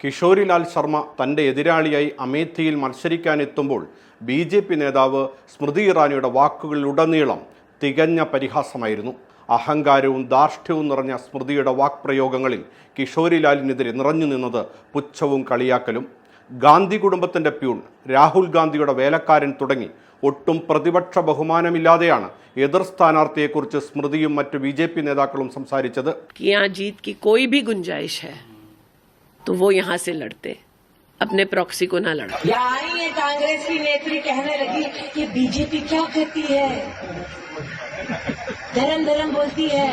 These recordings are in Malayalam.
കിഷോരിലാൽ ശർമ്മ തന്റെ എതിരാളിയായി അമേഠിയിൽ മത്സരിക്കാനെത്തുമ്പോൾ ബി ജെ പി നേതാവ് സ്മൃതി ഇറാനിയുടെ വാക്കുകളിലുടനീളം തികഞ്ഞ പരിഹാസമായിരുന്നു. അഹങ്കാരവും ധാർഷ്ട്യവും നിറഞ്ഞ സ്മൃതിയുടെ വാക്പ്രയോഗങ്ങളിൽ കിഷോരിലാലിനെതിരെ നിറഞ്ഞു നിന്നത് പുച്ഛവും കളിയാക്കലും. ഗാന്ധി കുടുംബത്തിന്റെ പ്യൂൺ രാഹുൽ ഗാന്ധിയുടെ വേലക്കാരൻ തുടങ്ങി ഒട്ടും പ്രതിപക്ഷ ബഹുമാനമില്ലാതെയാണ് എതിർ സ്ഥാനാർത്ഥിയെക്കുറിച്ച് സ്മൃതിയും മറ്റു ബി ജെ പി നേതാക്കളും സംസാരിച്ചത്. तो वो यहाँ से लड़ते अपने प्रॉक्सी को ना लड़ते यहाँ आई है कांग्रेस की नेत्री कहने लगी कि बीजेपी क्या करती है धर्म धर्म बोलती है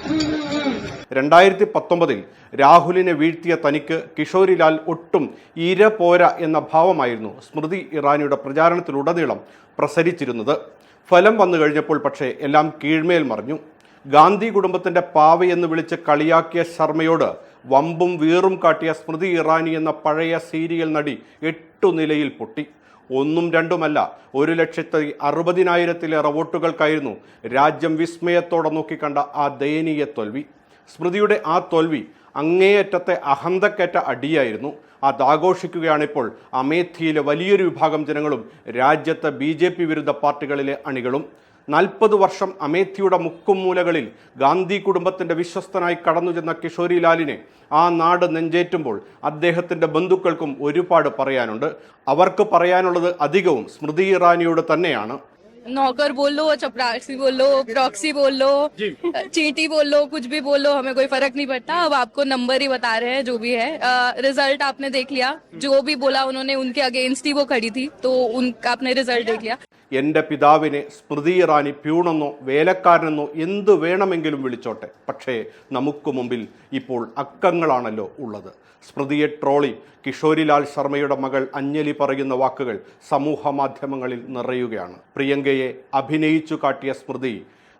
हम्म, हम्म, हम्म। രണ്ടായിരത്തി പത്തൊമ്പതിൽ രാഹുലിനെ വീഴ്ത്തിയ തനിക്ക് കിഷോരിലാൽ ഒട്ടും ഇര പോര എന്ന ഭാവമായിരുന്നു സ്മൃതി ഇറാനിയുടെ പ്രചാരണത്തിലുടനീളം പ്രസരിച്ചിരുന്നത് ഫലം വന്നു കഴിഞ്ഞപ്പോൾ പക്ഷേ എല്ലാം കീഴ്മേൽ മറിഞ്ഞു ഗാന്ധി കുടുംബത്തിന്റെ പാവയെന്ന് വിളിച്ച് കളിയാക്കിയ ശർമ്മയോട് വമ്പും വീറും കാട്ടിയ സ്മൃതി ഇറാനി എന്ന പഴയ സീരിയൽ നടി എട്ടു നിലയിൽ പൊട്ടി. ഒന്നും രണ്ടുമല്ല ഒരു ലക്ഷത്തി അറുപതിനായിരത്തിലേറെ വോട്ടുകൾക്കായിരുന്നു രാജ്യം വിസ്മയത്തോടെ നോക്കിക്കണ്ട ആ ദയനീയ തോൽവി. സ്മൃതിയുടെ ആ തോൽവി അങ്ങേയറ്റത്തെ അഹന്തക്കേറ്റ അടിയായിരുന്നു. അതാഘോഷിക്കുകയാണിപ്പോൾ അമേഠിയിലെ വലിയൊരു വിഭാഗം ജനങ്ങളും രാജ്യത്തെ ബി ജെ പി വിരുദ്ധ പാർട്ടികളിലെ അണികളും. നാൽപ്പത് വർഷം അമേഠിയുടെ മുക്കും മൂലകളിൽ ഗാന്ധി കുടുംബത്തിന്റെ വിശ്വസ്തനായി കടന്നുചെന്ന കിഷോരിലാലിനെ ആ നാട് നെഞ്ചേറ്റുമ്പോൾ അദ്ദേഹത്തിന്റെ ബന്ധുക്കൾക്കും ഒരുപാട് പറയാനുണ്ട് അവർക്ക് പറയാനുള്ളത് അധികവും സ്മൃതി ഇറാനിയോട് തന്നെയാണ് नौकर बोल लो चपरासी बोल लो प्रॉक्सी बोल लो चींटी बोल लो कुछ भी बोल लो हमें कोई फर्क नहीं पड़ता अब आपको नंबर ही बता रहे हैं जो भी है रिजल्ट आपने देख लिया जो भी बोला उन्होंने उनके अगेंस्ट ही वो खड़ी थी तो उनका आपने रिजल्ट देख लिया എൻ്റെ പിതാവിനെ സ്മൃതി ഇറാനി പ്യൂണെന്നോ വേലക്കാരനെന്നോ എന്ത് വേണമെങ്കിലും വിളിച്ചോട്ടെ പക്ഷേ നമുക്ക് മുമ്പിൽ ഇപ്പോൾ അക്കങ്ങളാണല്ലോ ഉള്ളത് സ്മൃതിയെ ട്രോളി കിഷോരിലാൽ ശർമ്മയുടെ മകൾ അഞ്ജലി പറയുന്ന വാക്കുകൾ സമൂഹ മാധ്യമങ്ങളിൽ നിറയുകയാണ് പ്രിയങ്കയെ അഭിനയിച്ചു കാട്ടിയ സ്മൃതി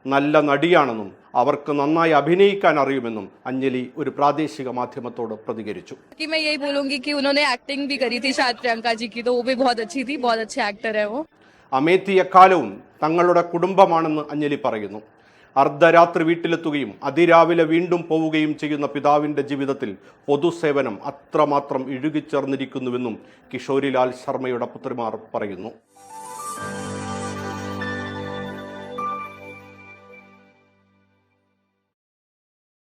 നല്ല നടിയാണെന്നും അവർക്ക് നന്നായി അഭിനയിക്കാൻ അറിയുമെന്നും അഞ്ജലി ഒരു പ്രാദേശിക മാധ്യമത്തോട് പ്രതികരിച്ചു कि मैं यही बोलूंगी कि उन्होंने एक्टिंग भी करी थी शायद प्रियंका जी की तो वो भी बहुत अच्छी थी बहुत अच्छे एक्टर है वो അമേത്തി എക്കാലവും തങ്ങളുടെ കുടുംബമാണെന്ന് അഞ്ജലി പറയുന്നു. അർദ്ധരാത്രി വീട്ടിലെത്തുകയും അതിരാവിലെ വീണ്ടും പോവുകയും ചെയ്യുന്ന പിതാവിന്റെ ജീവിതത്തിൽ പൊതുസേവനം അത്രമാത്രം ഇഴുകിച്ചേർന്നിരിക്കുന്നുവെന്നും കിഷോരിലാൽ ശർമ്മയുടെ പുത്രിമാർ പറയുന്നു.